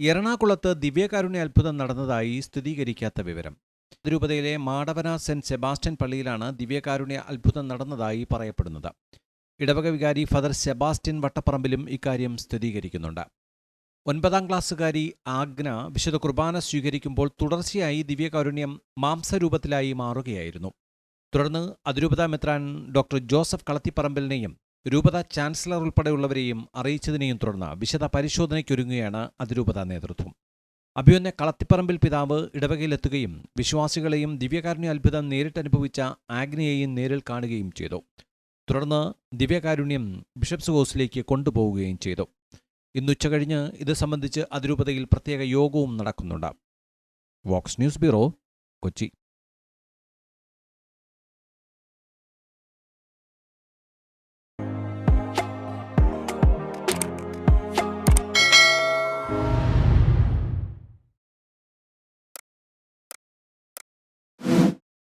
എറണാകുളത്ത് ദിവ്യകാരുണ്യ അത്ഭുതം നടന്നതായി സ്ഥിരീകരിക്കാത്ത വിവരം. അതിരൂപതയിലെ മാടവന സെന്റ് സെബാസ്റ്റ്യൻ പള്ളിയിലാണ് ദിവ്യകാരുണ്യ അത്ഭുതം നടന്നതായി പറയപ്പെടുന്നത്. ഇടവക വികാരി ഫാദർ സെബാസ്റ്റ്യൻ വട്ടപ്പറമ്പിലും ഇക്കാര്യം സ്ഥിരീകരിക്കുന്നുണ്ട്. ഒൻപതാം ക്ലാസ്സുകാരി ആഗ്ന വിശുദ്ധ കുർബാന സ്വീകരിക്കുമ്പോൾ തുടർച്ചയായി ദിവ്യകാരുണ്യം മാംസരൂപത്തിലായി മാറുകയായിരുന്നു. തുടർന്ന് അതിരൂപതാ മെത്രാൻ ഡോക്ടർ ജോസഫ് കളത്തിപ്പറമ്പിലിനെയും രൂപത ചാൻസലർ ഉൾപ്പെടെയുള്ളവരെയും അറിയിച്ചതിനെയും തുടർന്ന് വിശദ പരിശോധനയ്ക്കൊരുങ്ങുകയാണ് അതിരൂപത നേതൃത്വം. അഭിയൊന്ന കളത്തിപ്പറമ്പിൽ പിതാവ് ഇടവകയിലെത്തുകയും വിശ്വാസികളെയും ദിവ്യകാരുണ്യ അത്ഭുതം നേരിട്ടനുഭവിച്ച ആഗ്നയെയും നേരിൽ കാണുകയും ചെയ്തു. തുടർന്ന് ദിവ്യകാരുണ്യം ബിഷപ്സ് ഹൗസിലേക്ക് കൊണ്ടുപോവുകയും ചെയ്തു. ഇന്നുച്ച കഴിഞ്ഞ് ഇത് സംബന്ധിച്ച് അതിരൂപതയിൽ പ്രത്യേക യോഗവും നടക്കുന്നുണ്ട്. Vox news bureau Kochi.